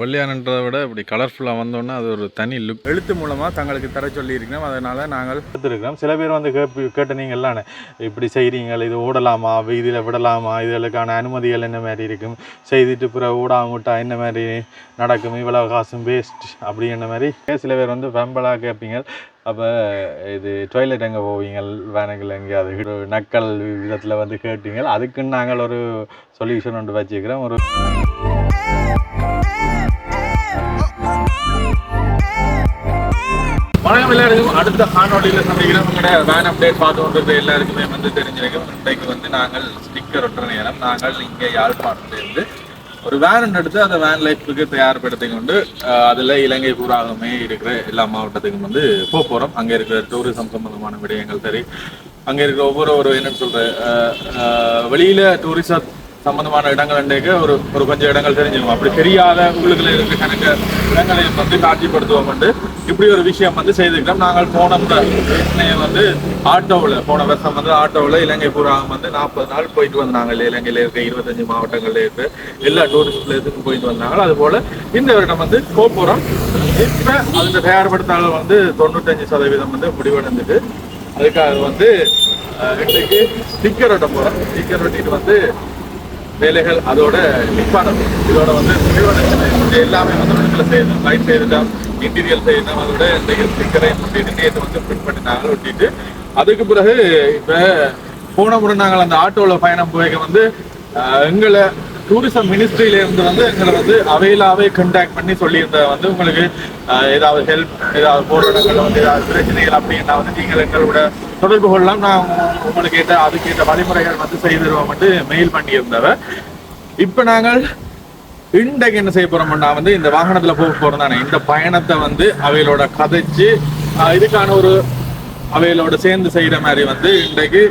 வெள்ளையானன்றதை விட இப்படி கலர்ஃபுல்லாக வந்தோன்னா அது ஒரு தனி லுக் எழுத்து மூலமாக தங்களுக்கு தர சொல்லியிருக்கோம் அதனால் நாங்கள் எடுத்துருக்கிறோம் சில பேர் வந்து கேப்பு கேட்ட நீங்கள் எல்லாம் இப்படி செய்கிறீங்க இது ஓடலாமா இதில் விடலாமா இதுகளுக்கான அனுமதிகள் என்ன மாதிரி இருக்கும்? செய்துட்டு பிறகு ஓடாம விட்டா என்ன மாதிரி நடக்கும்? இவ்வளோ காசும் வேஸ்ட் அப்படி என்ன மாதிரி? சில பேர் வந்து வெம்பலாக கேட்பீங்க. அப்போ இது டாய்லெட் எங்கே போவீங்க வேனுங்கள் எங்கேயாவது ஒரு நக்கல் விதத்தில் வந்து கேட்டீங்க அதுக்குன்னு நாங்கள் ஒரு சொல்யூஷன் ஒன்று வச்சுக்கிறோம். ஒரு வணக்கம் எல்லாருக்கும் அடுத்த காணொலியில் சந்திக்கிறோம். உங்களோட வேன் அப்டேட் பார்த்து கொண்டு எல்லாருக்குமே வந்து தெரிஞ்சிருக்கும். இன்றைக்கு வந்து நாங்கள் ஸ்டிக்கர் ஒட்டுற நேரம். நாங்கள் இங்கே யாழ்ப்பாணத்திலிருந்து ஒரு வேன் எடுத்து அந்த வேன் லைஃபுக்கு தயார்படுத்தி கொண்டு அதில் அதுல இலங்கை பூராகமே இருக்கிற எல்லா மாவட்டத்துக்கும் வந்து போக போகிறோம் அங்கே இருக்கிற டூரிசம் சம்பந்தமான விடயங்கள் சரி. அங்கே இருக்கிற ஒவ்வொரு ஒரு என்னன்னு சொல்கிற வெளியில் டூரிசம் சம்பந்தமான இடங்கள் இன்றைக்கு ஒரு ஒரு கொஞ்சம் இடங்கள் தெரிஞ்சுக்கணும் அப்படி தெரியாத உள்ளுக்குள்ள இருக்க கணக்கு இடங்களை வந்து காட்சிப்படுத்துவோம் வந்து இப்படி ஒரு விஷயம் வந்து செய்திருக்கிறோம். நாங்கள் போன முறை வந்து ஆட்டோவில் போன வருஷம் வந்து ஆட்டோவில் இலங்கை பூரா வந்து நாற்பது நாள் போயிட்டு வந்தாங்க. இலங்கையில் இருக்க இருபத்தஞ்சு மாவட்டங்கள்ல இருக்க. எல்லா டூரிஸ்ட் பிளேஸுக்கும் போயிட்டு வந்தாங்க. அதுபோல இந்த வருடம் வந்து கோபுரம் இப்போ அதில் தயார்படுத்தாளர் வந்து தொண்ணூத்தஞ்சு சதவீதம் வந்து முடிவடைந்துட்டு அதுக்காக வந்து இன்றைக்கு ஸ்டிக்கர் ஒட்ட போகிறோம் ஸ்டிக்கர் ஒட்டிட்டு வந்து வேலைகள் அதோட நிப்பாடம் இதோட வந்து முடிவடைஞ்சது எல்லாமே வந்து இடத்துல செய்யணும். லைட் செய்துட்டோம் இன்டீரியல் செய்யணும். அதோட இந்த ஸ்டிக்கரை ஒட்டிட்டு நேற்று வந்து பிரிண்ட் பண்ணி நாங்கள் ஒட்டிட்டு அதுக்கு பிறகு இப்போ போன முறை நாங்கள் அந்த ஆட்டோவில் பயணம் போய்க்க வந்து ஆஹ், எங்களை டூரிசம் மினிஸ்ட்ரியிலேருந்து வந்து எங்களை வந்து அவையிலாவே கண்டாக்ட் பண்ணி சொல்லியிருந்த வந்து உங்களுக்கு ஏதாவது ஹெல்ப் ஏதாவது போற இடங்கள்ல வந்து ஏதாவது பிரச்சனைகள் அப்படின்னா வந்து நீங்கள் எங்களோட தொடர்பு கொள்ளலாம். நான் உங்களுக்கு கேட்ட அதுக்கேற்ற வழிமுறைகள் வந்து செய்திருவோம் வந்து மெயில் பண்ணியிருந்தவர் இப்போ நாங்கள் இன்றைக்கு என்ன செய்ய போறோம்னா வந்து இந்த வாகனத்துல போக போறோம் தானே. இந்த பயணத்தை வந்து அவைகளோட கதைச்சு இதுக்கான ஒரு அவைகளோட சேர்ந்து செய்யற மாதிரி வந்து இன்றைக்கு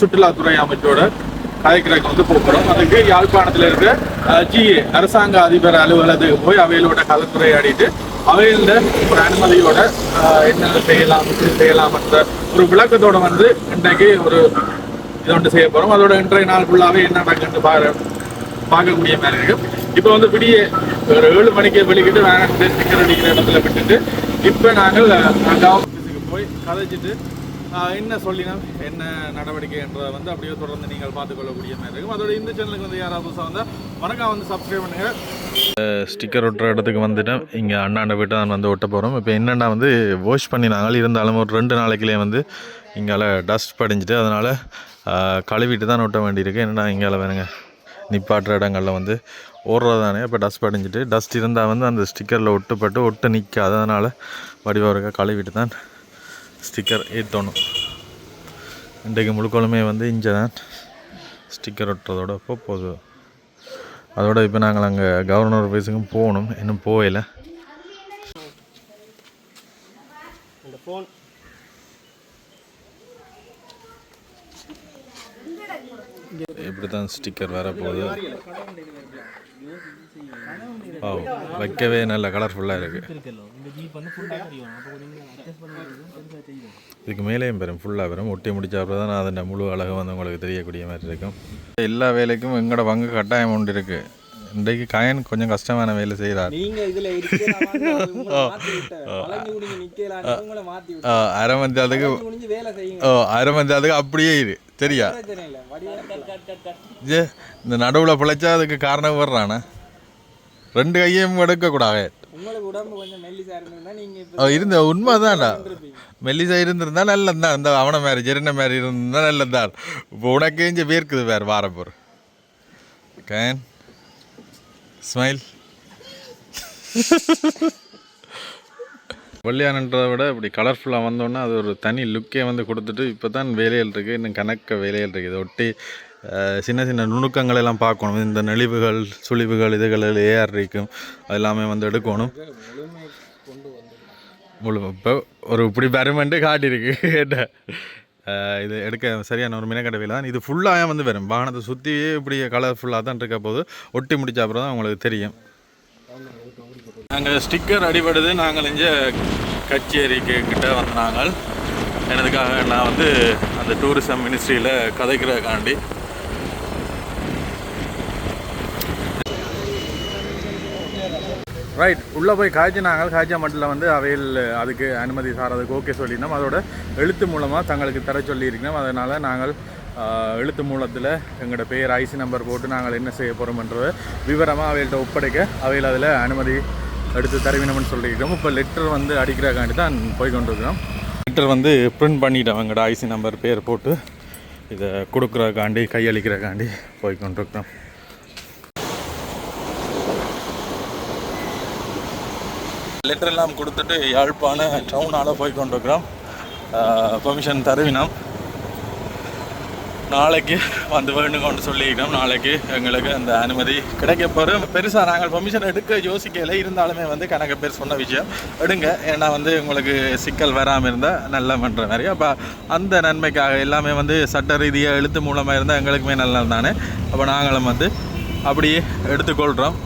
சுற்றுலாத்துறை அமைச்சோட கதைக்கிறதுக்கு வந்து போகிறோம் அதுக்கு யாழ்ப்பாணத்தில் இருக்க ஜிஏ அரசாங்க அதிபர் அலுவலகத்துக்கு போய் அவையிலோட கலந்துரையாடிட்டு அவையில ஒரு அனுமதியோட என்னென்ன செய்யலாம் செய்யலாம்ன்ற செய்யலாம் ஒரு விளக்கத்தோட வந்து இன்றைக்கு ஒரு இது ஒன்று செய்ய போறோம். அதோட இன்றைய நாள் ஃபுல்லாவே என்ன நடக்குன்னு பாரு பார்க்கக்கூடிய மாதிரி இருக்கும் இப்போ வந்து விடிய ஒரு ஏழு மணிக்கு வெளிக்கிட்டு வேணாம் ஸ்டிக்கர் அடிக்கிற இடத்துல விட்டுட்டு இப்போ நாங்கள் அங்கே ஆஃபீஸுக்கு போய் கதைச்சிட்டு என்ன சொல்லினோம்? என்ன நடவடிக்கை என்றதை வந்து அப்படியே தொடர்ந்து நீங்கள் பார்த்துக்கொள்ளக்கூடிய மாதிரி இருக்கும். அதோட இந்த சேனலுக்கு வந்து யாராவது புதுசாக வந்தால் வணக்கம் வந்து சப்ஸ்கிரைப் பண்ணுங்கள் ஸ்டிக்கர் ஒட்டுற இடத்துக்கு வந்துட்டேன். இங்கே அண்ணாண்ட வீட்டை நான் வந்து ஒட்ட போகிறோம் இப்போ என்னென்னா வந்து வாஷ் பண்ணினாங்க. இருந்தாலும் ஒரு ரெண்டு நாளைக்குள்ளே வந்து இங்கால டஸ்ட் படிஞ்சிட்டு அதனால் கழுவிட்டு தான் ஒட்ட வேண்டியிருக்கு. என்னென்னா இங்கால வேணுங்க நிப்பாட்டுற இடங்களில் வந்து ஓடுறது தானே இப்போ டஸ்ட் படிஞ்சிட்டு டஸ்ட் இருந்தால் வந்து அந்த ஸ்டிக்கரில் ஒட்டுப்பட்டு ஒட்டு நிற்காது அதனால் வடிவாக இருக்க கழுவிட்டு தான் ஸ்டிக்கர் ஏற்றணும் இன்றைக்கு முழுக்கோளுமே வந்து இங்கே தான் ஸ்டிக்கர் ஒட்டுறதோட இப்போ போகுது. அதோட இப்போ நாங்கள் அங்கே கவர்னர் ஆஃபீஸுக்கும் போகணும். இன்னும் போகல. இப்படி தான் ஸ்டிக்கர் வர போகுது ஓ வைக்கவே நல்ல கலர்ஃபுல்லாக இருக்குது இதுக்கு மேலேயும் பெறும் ஃபுல்லாக வரும் ஒட்டி முடிச்ச அப்புறம் தான் அதன் முழு அழகு வந்து உங்களுக்கு தெரியக்கூடிய மாதிரி இருக்கும். எல்லா வேலைக்கும் எங்களோட பங்கு கட்டாயம் உண்டு இருக்குது இன்றைக்கு கயன் கொஞ்சம் கஷ்டமான வேலை செய்கிறார் அரை மணி நேரத்துக்கு ஓ அரை மணி நேரத்துக்கு அப்படியே இரு. சரியா? இந்த நடுவில் பிழைச்சா அதுக்கு காரணம் வர்றானே நீங்க இப்ப அவ இருந்த உண்மைதான்டா. மெல்லிசா இருந்திருந்தா நல்லதான் இந்த அவனை மாதிரி ஜெரின மாதிரி இருந்தா நல்லதான் இப்போ உனக்கு இங்கே பேர்க்குது வேறு வாரப்போர் கேன் ஸ்மைல் வெள்ளையானன்றதை விட இப்படி கலர்ஃபுல்லாக வந்தோன்னா அது ஒரு தனி லுக்கே வந்து கொடுத்துட்டு இப்போ தான் வேலைகள் இருக்குது இன்னும் கணக்க வேலைகள் இருக்குது இதை ஒட்டி சின்ன சின்ன நுணுக்கங்கள் எல்லாம் பார்க்கணும். இந்த நெளிவுகள் சுழிவுகள் இதுகள் ஏஆர் இருக்கும். அது எல்லாமே வந்து எடுக்கணும். முழு இப்போ ஒரு இப்படி பெருமெண்ட்டு காட்டியிருக்கு. கேட்ட இது எடுக்க சரியான ஒரு மினக்கடவையில் தான். இது ஃபுல்லாக வந்து வரும். வாகனத்தை சுற்றி இப்படி கலர்ஃபுல்லாக தான் இருக்க போது ஒட்டி முடிச்ச அப்புறம் தான் உங்களுக்கு தெரியும். நாங்கள் ஸ்டிக்கர் அடிபடுது. நாங்கள் இங்கே கச்சேரிக்கு கிட்ட வந்து நாங்கள். எனதுக்காக நான் வந்து அந்த டூரிசம் மினிஸ்ட்ரியில் கதைக்கிறதுக்காண்டி ரைட் உள்ளே போய் காய்ச்சினாங்க காய்ச்சா மட்டும் வந்து அவையில் அதுக்கு அனுமதி சாரதுக்கு ஓகே சொல்லினோம் அதோட எழுத்து மூலமாக தங்களுக்கு தர சொல்லியிருக்கோம் அதனால் நாங்கள் எழுத்து மூலத்தில் எங்களோட பேர் ஐசி நம்பர் போட்டு நாங்கள் என்ன செய்ய போகிறோம்ன்றத விவரமாக அவைகள்ட்ட ஒப்படைக்க அவையில் அதில் அனுமதி எடுத்து தருவினோம்னு சொல்லியிருக்கோம் இப்போ லெட்டர் வந்து அடிக்கிறக்காண்டி தான் போய் கொண்டிருக்கிறோம். லெட்டர் வந்து பிரிண்ட் பண்ணிட்டோம். எங்களோட ஐசி நம்பர் பேர் போட்டு இதை கொடுக்குறக்காண்டி கையளிக்கிறக்காண்டி போய் கொண்டிருக்கிறோம். லெட்டர் எல்லாம் கொடுத்துட்டு யாழ்ப்பாண டவுனால் போய் கொண்டிருக்கிறோம் பெர்மிஷன் தருவினோம். நாளைக்கு வந்து வேணுங்கன்னு சொல்லியிருக்கோம் நாளைக்கு எங்களுக்கு அந்த அனுமதி கிடைக்க போகிறோம் பெருசாக நாங்கள் பெர்மிஷன் எடுக்க யோசிக்கல. இருந்தாலுமே வந்து கணக்கு பேர் சொன்ன விஷயம். எடுங்க. ஏன்னா வந்து உங்களுக்கு சிக்கல் வராமல் இருந்தால் நல்ல பண்ணுற மாதிரி. அப்போ அந்த நன்மைக்காக எல்லாமே வந்து சட்ட ரீதியாக எழுத்து மூலமாக இருந்தால் எங்களுக்குமே நல்லது தானே அப்போ நாங்களும் வந்து அப்படியே எடுத்துக்கொள்கிறோம்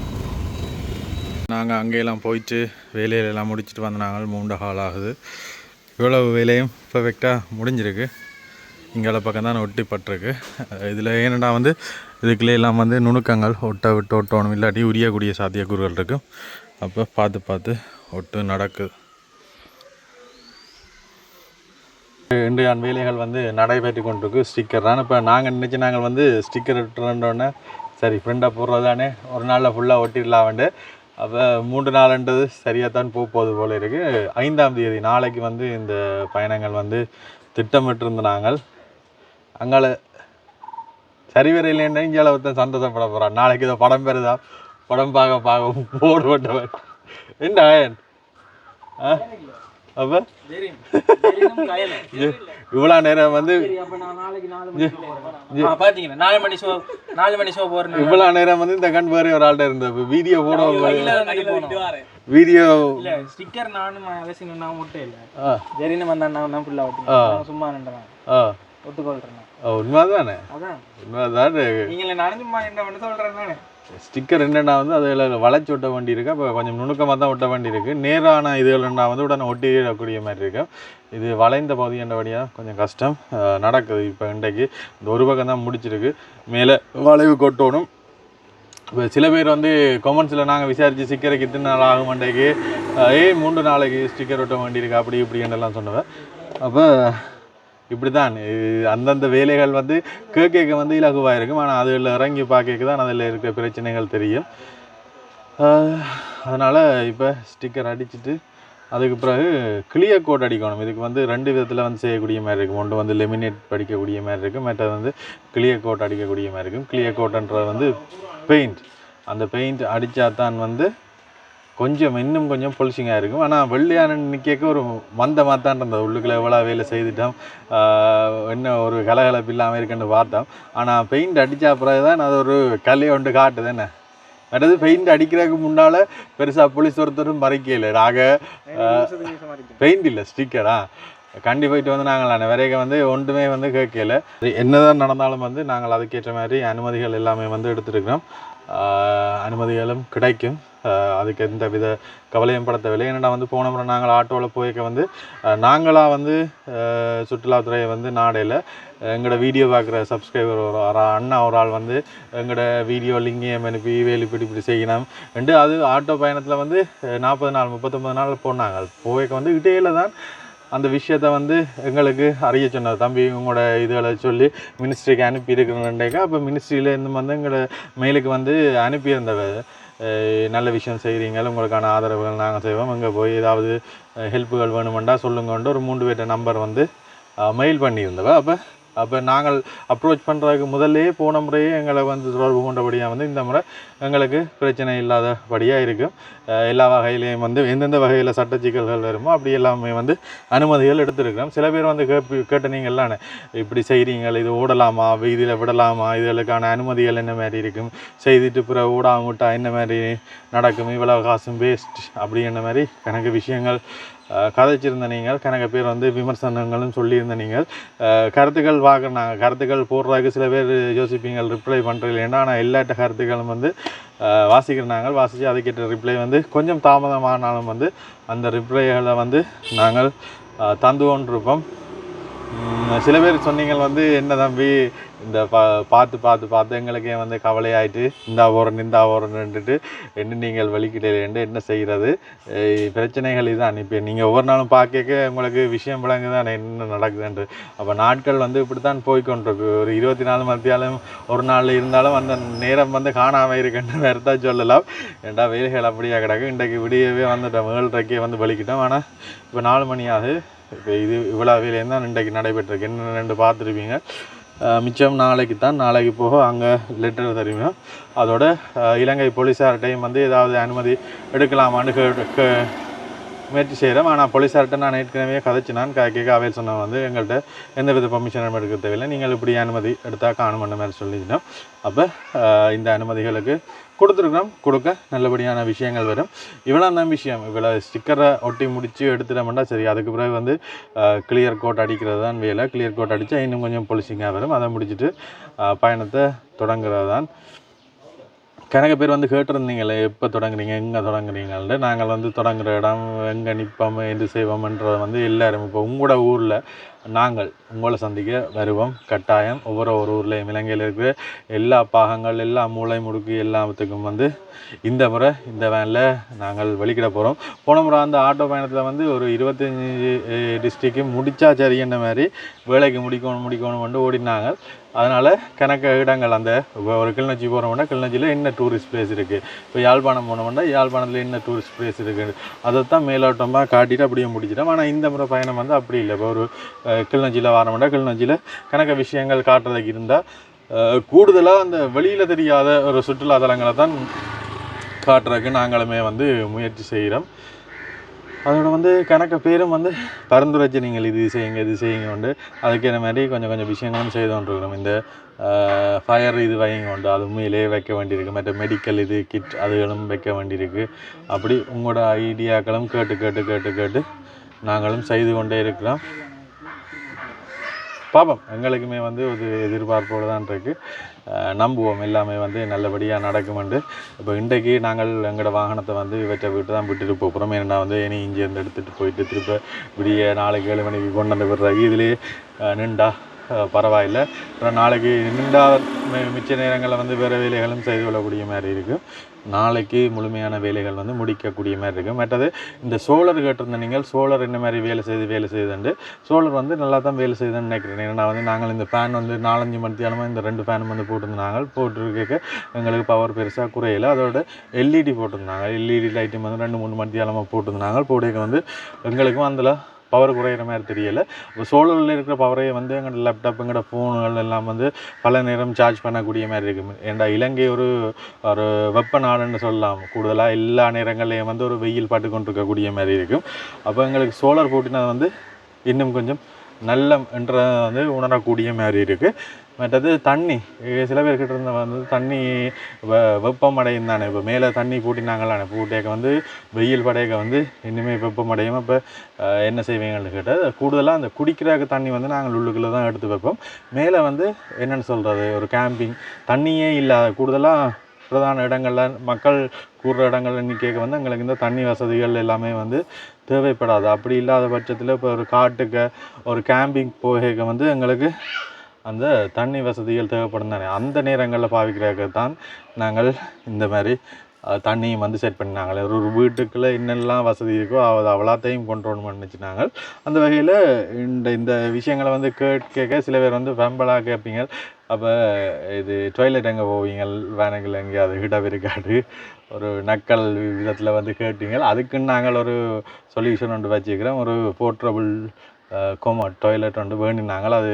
நாங்கள் அங்கேயெல்லாம் போயிட்டு வேலையிலெல்லாம் முடிச்சுட்டு வந்த நாங்கள் மூன்று ஹால் ஆகுது. இவ்வளவு வேலையும் பர்ஃபெக்டாக முடிஞ்சிருக்கு. இங்கே பக்கம் தான் ஒட்டிப்பட்டிருக்கு. இதில் ஏனென்னா வந்து இதுக்குள்ளே எல்லாம் வந்து நுணுக்கங்கள் ஒட்ட விட்டு ஒட்டணும் இல்லாட்டி உரியக்கூடிய சாத்தியக்கூறுகள் இருக்கும் அப்போ பார்த்து பார்த்து ஒட்டு நடக்குது என் வேலைகள் வந்து நடைபெற்று கொண்டிருக்கு. ஸ்டிக்கர் தான். இப்போ நாங்கள் நினச்சி நாங்கள் வந்து ஸ்டிக்கர் இட்டுறோன்னே சரி ஃப்ரெண்டாக போடுறதானே ஒரு நாளில் ஃபுல்லாக ஒட்டிடலாம் ஒட்டிடலாம்ண்டு அப்போ மூன்று நாளுன்றது சரியாக தான் போக போகுது போல இருக்குது ஐந்தாம் தேதி நாளைக்கு வந்து இந்த பயணங்கள் வந்து திட்டமிட்டிருந்த நாங்கள் அங்கால சரிவர இல்லைன்னா இங்கே ஒருத்தன் சந்தோஷப்பட போகிறான் நாளைக்கு இதை படம் பெறுதா? படம் பார்க்க பார்க்க போடுபட்டவன் என்ன ஆ? அப்போ? இவ்வளோ நேரம் வந்து நாலு மணி ஷோ நாலு மணி ஷோ போறேன் இவ்வளோ நேரம் வந்து இந்த கண் வேறு ஒரு ஆள்கிட்ட இருந்த வீடியோ போட வீடியோ இல்ல ஸ்டிக்கர் நானும் அவசியம் நான் மட்டும் இல்ல. ஜெரின்னு வந்தா நான் நான் ஃபுல்லா ஒட்டி சும்மா நின்றேன். ஆ. ஒத்துக்கொள்றேன் உண்மைதானே? அதான். உண்மைதான்? நீங்கள நானும் சும்மா என்ன பண்ண சொல்றேன் நானு. ஸ்டிக்கர் என்னென்னா வந்து அதில் வளைச்சி ஒட்ட வேண்டி இருக்கு இப்போ கொஞ்சம் நுணுக்கமாக தான் ஒட்ட வேண்டி இருக்கு நேரான இதுகள்னா வந்து உடனே ஒட்டிடக்கூடிய மாதிரி இருக்கும் இது வளைந்த பகுதி என்றபடியாக கொஞ்சம் கஷ்டம். நடக்குது இப்போ இன்றைக்கு. இந்த ஒரு பக்கம் தான் முடிச்சிருக்கு. மேலே வளைவு கொட்டணும். இப்போ சில பேர் வந்து கொமெண்ட்ஸில் நாங்கள் விசாரித்து ஸ்டிக்கருக்கு இத்தனை நாள் ஆகும் மண்டைக்கு ஏய் மூன்று நாளைக்கு ஸ்டிக்கர் ஒட்ட வேண்டியிருக்கு. அப்படி இப்படி என்றெல்லாம் சொன்னவன் அப்போ இப்படி தான் அந்தந்த வேலைகள் வந்து கேட்க வந்து இலகுவாக இருக்கும். ஆனால் அதில் இறங்கி பார்க்க தான் அதில் இருக்கிற பிரச்சனைகள் தெரியும். அதனால் இப்போ ஸ்டிக்கர் அடிச்சுட்டு அதுக்கு பிறகு கிளியர் கோட் அடிக்கணும். இதுக்கு வந்து ரெண்டு விதத்தில் வந்து செய்யக்கூடிய மாதிரி இருக்கும். ஒன்று வந்து லெமினேட் படிக்கக்கூடிய மாதிரி இருக்கும். மற்றது வந்து கிளியர் கோட் அடிக்கக்கூடிய மாதிரி இருக்கும். கிளியர் கோட்டுன்றது வந்து பெயிண்ட் அந்த பெயிண்ட் அடித்தா தான் வந்து கொஞ்சம் இன்னும் கொஞ்சம் பொலிசிங்காக இருக்கும். ஆனால் வெள்ளையான நிற்க ஒரு மந்தமாக தான் இருந்தது. உள்ளுக்குள்ளே எவ்வளோ வேலை செய்துட்டோம். என்ன ஒரு கலகலப்பு இல்லாமல் இருக்குன்னு பார்த்தோம். ஆனால் பெயிண்ட் அடித்த பிறகு தான் அது ஒரு கலையை ஒன்று காட்டுது. என்ன? அடுத்து பெயிண்ட் அடிக்கிறதுக்கு முன்னால் பெருசாக போலீஸ் ஒருத்தரும் மறைக்கல. நாங்கள் பெயிண்ட் இல்லை ஸ்டிக்கரா கண்டி போயிட்டு வந்து நாங்கள் விரைக வந்து ஒன்றுமே வந்து கேட்கல. என்னதான் நடந்தாலும் வந்து நாங்கள் அதுக்கேற்ற மாதிரி அனுமதிகள் எல்லாமே வந்து எடுத்துருக்கிறோம். அனுமதிகளும் கிடைக்கும். அதுக்கு எந்த வித கவலையும் பட தேவையில்லை ஏன்னா வந்து போன முறை நாங்கள் ஆட்டோவில் போய்க்க வந்து நாங்களாக வந்து சுற்றுலாத்துறையை வந்து நாடையில் எங்களோட வீடியோ பார்க்குற சப்ஸ்கிரைபர் ஒரு அண்ணா ஒரு ஆள் வந்து எங்களோட வீடியோ லிங்கையும் அனுப்பி வேலி இப்படி இப்படி செய்யணும் ரெண்டு அது ஆட்டோ பயணத்தில் வந்து நாற்பது நாள் முப்பத்தொம்பது நாள் போனாங்க. போய்க்க வந்து இடையில தான் அந்த விஷயத்த வந்து எங்களுக்கு அறிய சொன்னார். தம்பி உங்களோட இதுகளை சொல்லி மினிஸ்ட்ரிக்கு அனுப்பி இருக்கிறேன்டேக்கா அப்போ மினிஸ்ட்ரியிலேருந்து வந்து எங்களோட மெயிலுக்கு வந்து அனுப்பியிருந்தவர் நல்ல விஷயம் செய்கிறீங்க உங்களுக்கான ஆதரவுகள் நாங்கள் செய்வோம். இங்கே போய் ஏதாவது ஹெல்ப்புகள் வேணுமெண்டா சொல்லுங்கன்ட்டு ஒரு மூன்று பேர்கிட்ட நம்பர் வந்து மெயில் பண்ணியிருந்தவ. அப்போ அப்போ நாங்கள் அப்ரோச் பண்ணுறதுக்கு முதல்லே போன முறையே எங்களை வந்து தொடர்பு கொண்டபடியாக வந்து இந்த முறை எங்களுக்கு பிரச்சனை இல்லாதபடியாக இருக்கும் எல்லா வகையிலையும் வந்து எந்தெந்த வகையில் சட்ட சிக்கல்கள் வருமோ அப்படி எல்லாமே வந்து அனுமதிகள் எடுத்திருக்கிறோம். சில பேர் வந்து கேட்பி கேட்ட நீங்கள்லாம் இப்படி செய்கிறீங்கள் இது ஓடலாமா இதில் விடலாமா இதுகளுக்கான அனுமதிகள் என்ன மாதிரி இருக்கும் செய்துட்டு பிற ஊடாமூட்டா என்ன மாதிரி நடக்கும் இவ்வளோ காசும் வேஸ்ட் அப்படி என்ன மாதிரி கணக்கு விஷயங்கள் கதைச்சிருந்த நீங்கள் கணக்க பேர் வந்து விமர்சனங்களும் சொல்லியிருந்த நீங்கள். கருத்துக்கள் கருத்துக்கள் பார்க்குறாங்க கருத்துக்கள் போடுறதுக்கு சில பேர் யோசிப்பீங்கள் ரிப்ளை பண்ணுறது ஏன்னா ஆனால் எல்லாட்ட கருத்துக்களும் வந்து வாசிக்கிற நாங்கள். வாசித்து அதுக்கேற்ற ரிப்ளை வந்து கொஞ்சம் தாமதமானாலும் வந்து அந்த ரிப்ளைகளை வந்து நாங்கள் அஹ், தந்து கொண்டிருப்போம் சில பேர் சொன்னீங்கள் வந்து என்ன தம்பி இந்த பா பார்த்து பார்த்து பார்த்து எங்களுக்கே வந்து கவலையாயிட்டு இந்த ஓரன் இந்த ஓரன்னுட்டு என்ன நீங்கள் வலிக்கிட்டேன் என்ன செய்கிறது? பிரச்சனைகள் இதான். அனுப்பி நீங்கள் ஒவ்வொரு நாளும் பார்க்க உங்களுக்கு விஷயம் விளங்கு தான் என்ன நடக்குதுன்ட்டு அப்போ நாட்கள் வந்து இப்படி தான் போய்கொண்டிருக்கு ஒரு இருபத்தி நாலு மத்தியாலும் ஒரு நாள் இருந்தாலும் அந்த நேரம் வந்து காணாமல் இருக்குன்னு வேறு தான் சொல்லலாம். ஏண்டா வேலைகள் அப்படியே கிடக்கு? இன்றைக்கு விடியவே வந்துட்டோம். ஏழரைக்கே வந்து வலிக்கிட்டோம். ஆனால் இப்போ நாலு மணி ஆகுது இப்போ இது இவ்வளோ வேலையும் தான் இன்றைக்கு நடைபெற்றிருக்கு. என்ன ரெண்டு பார்த்துருப்பீங்க. மிச்சம் நாளைக்கு தான் நாளைக்கு போக அங்கே லெட்டர் தருவேன் அதோட இலங்கை போலீஸார்கிட்டையும் வந்து ஏதாவது அனுமதி எடுக்கலாமான்னு கே- முயற்சி செய்கிறோம் ஆனால் போலீஸார்கிட்ட நான் ஏற்கனவே கதைச்சு நான் கேட்க அவையில் சொன்ன வந்து எங்கள்கிட்ட எந்த வித பர்மிஷனும் எடுக்க தேவையில்லை. நீங்கள் இப்படி அனுமதி எடுத்தால் காணும் அந்த மாதிரி சொல்லிட்டோம். அப்போ இந்த அனுமதிகளுக்கு கொடுத்துருக்கோம் கொடுக்க நல்லபடியான விஷயங்கள் வரும். இவ்வளோ தான் விஷயம். இவ்வளோ ஸ்டிக்கரை ஒட்டி முடித்து எடுத்துட்டோம்னா சரி அதுக்கு பிறகு வந்து கிளியர் கோட் அடிக்கிறது தான் வேலை. கிளியர் கோட் அடித்தா இன்னும் கொஞ்சம் பொலிசிங்காக வரும். அதை முடிச்சுட்டு பயணத்தை தொடங்குறது தான் கணக்கு பேர் வந்து கேட்டிருந்தீங்களே எப்போ தொடங்குறீங்க எங்கே தொடங்குறீங்கள்ட்டு நாங்கள் வந்து தொடங்குகிற இடம் எங்கே நிற்போம் எது செய்வோம்ன்றதை வந்து எல்லாரும் இப்போ உங்களோட ஊரில் நாங்கள் உங்களை சந்திக்க வருவோம். கட்டாயம் ஒவ்வொரு ஒரு ஊர்லேயும் இலங்கையில் இருக்கிற எல்லா பாகங்கள் எல்லா மூளை முடுக்கு எல்லாத்துக்கும் வந்து இந்த முறை இந்த வேனில் நாங்கள் வெளிக்கிட போகிறோம் போன முறை அந்த ஆட்டோ பயணத்தில் வந்து ஒரு இருபத்தஞ்சி டிஸ்ட்ரிக்கு முடித்தா சரின்ற மாதிரி வேலைக்கு முடிக்கணும் முடிக்கணும் வந்து ஓடினாங்க. அதனால் கணக்க இடங்கள் அந்த ஒரு கிளிநொச்சி போகிறோம்னா கிளிநொச்சியில் என்ன டூரிஸ்ட் பிளேஸ் இருக்குது இப்போ யாழ்ப்பாணம் போனோம்னா யாழ்ப்பாணத்தில் என்ன டூரிஸ்ட் பிளேஸ் இருக்குது அதை தான் மேலோட்டமாக காட்டிட்டு அப்படியே முடிச்சிட்டோம். ஆனால் இந்த முறை பயணம் வந்து அப்படி இல்லை. இப்போ ஒரு கிளிநொச்சியில் வரோம்னா கிளிநொச்சியில் கணக்க விஷயங்கள் காட்டுறதுக்கு இருந்தால் கூடுதலாக அந்த வெளியில் தெரியாத ஒரு சுற்றுலா தலங்களை தான் காட்டுறதுக்கு நாங்களுமே வந்து முயற்சி செய்கிறோம் அதோட வந்து கணக்க பேரும் வந்து பரிந்துரைச்சு நீங்கள் இது செய்யுங்க இது செய்யுங்க உண்டு. அதுக்கேற்ற மாதிரி கொஞ்சம் கொஞ்சம் விஷயங்களும் செய்து கொண்டிருக்கிறோம். இந்த ஃபயர் இது வைங்க உண்டு. அது உண்மையிலே வைக்க வேண்டியிருக்கு. மற்ற மெடிக்கல் இது கிட் அதுகளும் வைக்க வேண்டியிருக்கு. அப்படி உங்களோட ஐடியாக்களும் கேட்டு கேட்டு கேட்டு கேட்டு நாங்களும் செய்து கொண்டே இருக்கிறோம். பார்ப்போம் எங்களுக்குமே வந்து ஒரு எதிர்பார்ப்போடு தான் இருக்குது நம்புவோம் எல்லாமே வந்து நல்லபடியாக நடக்குமெண்டு. இப்போ இன்றைக்கு நாங்கள் எங்களோட வாகனத்தை வந்து இவற்றை விட்டு தான் விட்டுட்டு போகிறோம் ஏன்னா வந்து இனி இங்கேருந்து எடுத்துகிட்டு போயிட்டு திருப்ப விடிய நாளைக்கு ஏழு மணிக்கு கொண்டு வந்து விடுறாங்க இதுலேயே நின்றா பரவாயில்லை. அப்புறம் நாளைக்கு நின்றா மிச்ச நேரங்களில் வந்து வேறு வேலைகளும் செய்து கொள்ளக்கூடிய மாதிரி இருக்குது நாளைக்கு முழுமையான வேலைகள் வந்து முடிக்கக்கூடிய மாதிரி இருக்கும் மற்றது இந்த சோலர் கேட்டிருந்த நீங்கள் சோலர் என்ன மாதிரி வேலை செய்து வேலை செய்துண்டு சோலர் வந்து நல்லா தான் வேலை செய்யுதுன்னு நினைக்கிறேன். ஏன்னா வந்து நாங்கள் இந்த ஃபேன் வந்து நாலஞ்சு மணித்தியாலமாக இந்த ரெண்டு ஃபேனும் வந்து போட்டிருந்தாங்க போட்டிருக்க எங்களுக்கு பவர் பெருசாக குறையில. அதோட எல்இடி போட்டிருந்தாங்க. எல்இடி லைட்டும் வந்து ரெண்டு மூணு மணித்தியாலமாக போட்டிருந்தாங்க போட்டிருக்க வந்து எங்களுக்கும் அதில் பவர் குறையிற மாதிரி தெரியல. இப்போ சோலரில் இருக்கிற பவரை வந்து எங்களோட லேப்டாப் எங்களோட ஃபோனுகள் எல்லாம் வந்து பல நேரம் சார்ஜ் பண்ணக்கூடிய மாதிரி இருக்கும் ஏன்டா இலங்கை ஒரு ஒரு வெப்ப நாடுன்னு சொல்லலாம். கூடுதலாக எல்லா நேரங்கள்லையும் வந்து ஒரு வெயில் பாட்டு கொண்டு இருக்கக்கூடிய மாதிரி இருக்கும். அப்போ எங்களுக்கு சோலார் போட்டினா வந்து இன்னும் கொஞ்சம் நல்ல என்ற வந்து உணரக்கூடிய மாதிரி இருக்குது மற்றது தண்ணி சில பேர்கிட்ட இருந்த வந்து தண்ணி வெ வெப்பமடையும் தானே. இப்போ மேலே தண்ணி பூட்டினாங்களானே. பூட்டியக்க வந்து வெயில் படையக்க வந்து இன்னுமே வெப்பமடையும். இப்போ என்ன செய்வீங்கன்னு கேட்டால் கூடுதலாக அந்த குடிக்கிறக்கு தண்ணி வந்து நாங்கள் உள்ளுக்குள்ளே தான் எடுத்து வைப்போம். மேலே வந்து என்னென்னு சொல்கிறது ஒரு கேம்பிங். தண்ணியே இல்லாத கூடுதலாக பிரதான இடங்களில் மக்கள் கூடுற இடங்கள் எண்ணிக்கைக்கு வந்து எங்களுக்கு இந்த தண்ணி வசதிகள் எல்லாமே வந்து தேவைப்படாது. அப்படி இல்லாத பட்சத்தில் இப்போ ஒரு காட்டுக்கு ஒரு கேம்பிங் போக வந்து எங்களுக்கு அந்த தண்ணி வசதிகள் தேவைப்படும் தானே. அந்த நேரங்களில் பாவிக்கிறதுக்கு தான் நாங்கள் இந்த மாதிரி தண்ணியும் வந்து செட் பண்ணினாங்களே. ஒரு ஒரு வீட்டுக்குள்ளே என்னெல்லாம் வசதி இருக்கோ அது அவ்வளோத்தையும் கொண்டு வரணும்னு நினச்சினாங்க அந்த வகையில் இந்த இந்த விஷயங்களை வந்து கேட்க சில பேர் வந்து வெம்பலாக கேட்பீங்க. அப்போ இது டாய்லெட் எங்கே போவீங்க? வேனங்கள் எங்கேயாவது இடம் இருக்காது. ஒரு நக்கல் விதத்தில் வந்து கேட்டீங்க. அதுக்குன்னு நாங்கள் ஒரு சொல்யூஷன் ஒன்று வச்சுக்கிறோம். ஒரு போர்ட்ரபுள் கோமா டாய்லெட் ஒன்று வேண்டினாங்க அது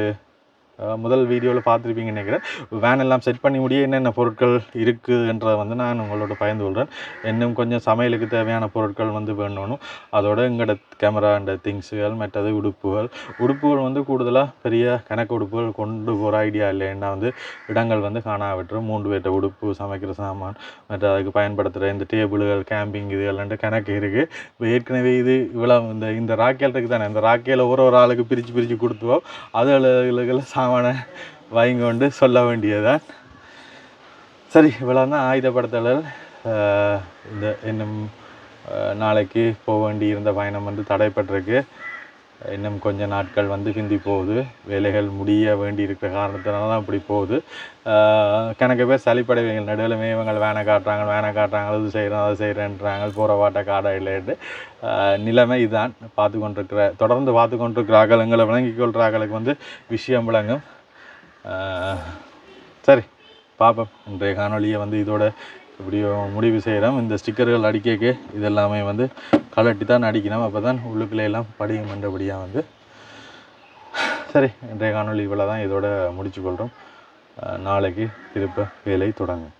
முதல் வீடியோவில் பார்த்துருப்பீங்கன்னு நினைக்கிறேன். வேன் எல்லாம் செட் பண்ணி முடிய என்னென்ன பொருட்கள் இருக்குதுன்றதை வந்து நான் உங்களோட பயந்து கொள்கிறேன் இன்னும் கொஞ்சம் சமையலுக்கு தேவையான பொருட்கள் வந்து வேணும் அதோட எங்களோட கேமரா அண்ட் திங்ஸுகள் மற்றது உடுப்புகள். உடுப்புகள் வந்து கூடுதலாக பெரிய கணக்கு உடுப்புகள் கொண்டு போகிற ஐடியா இல்லைன்னா வந்து இடங்கள் வந்து காணா விட்டுரும் மூன்று பேர்ட்ட உடுப்பு சமைக்கிற சாமான் மற்ற அதுக்கு பயன்படுத்துகிற இந்த டேபிளுகள் கேம்பிங் இது எல்லாம்ட்டு கணக்கு இருக்குது இப்போ ஏற்கனவே இது இவ்வளோ இந்த இந்த ராக்கேல் இருக்குது தானே இந்த ராக்கேல ஒரு ஒரு ஆளுக்கு பிரித்து பிரித்து கொடுத்துவோம். சா அவனை வாங்கி கொண்டு சொல்ல வேண்டியதுதான். சரி இவ்வளோ தான் ஆயுத அஹ், இந்த இன்னும் நாளைக்கு போக வேண்டி இருந்த பயணம் வந்து தடைப்பட்டிருக்கு இன்னும் கொஞ்ச நாட்கள் வந்து ஹிந்தி போகுது. வேலைகள் முடிய வேண்டி இருக்கிற காரணத்தினால தான் இப்படி போகுது. கணக்கு பேர் சளிப்படைவங்க நடுவில் இவங்க வேனை காட்டுறாங்க வேனை காட்டுறாங்க அது செய்கிறோம் அதை செய்கிறேன்றாங்க போகிற வாட்ட காடை இல்லைட்டு நிலைமை இதுதான். பார்த்து கொண்டிருக்கிற தொடர்ந்து பார்த்து கொண்டிருக்கிற அகலங்களை விளங்கிக் கொள்கிற அகலுக்கு வந்து விஷயம் விளங்கும். சரி பார்ப்போம். இன்றைய காணொலியை வந்து இதோட இப்படியோ முடிவு செய்கிறோம் இந்த ஸ்டிக்கர்கள் அடிக்கக்கு இதெல்லாமே வந்து கலட்டி தான் அடிக்கணும். அப்போ தான் உள்ளுக்குள்ளே எல்லாம் படியும் என்றபடியாக வந்து. சரி இன்றைய காணொலி இவ்வளோ தான் இதோட முடிச்சுக்கொள்கிறோம் நாளைக்கு திருப்ப வேலை தொடங்கும்.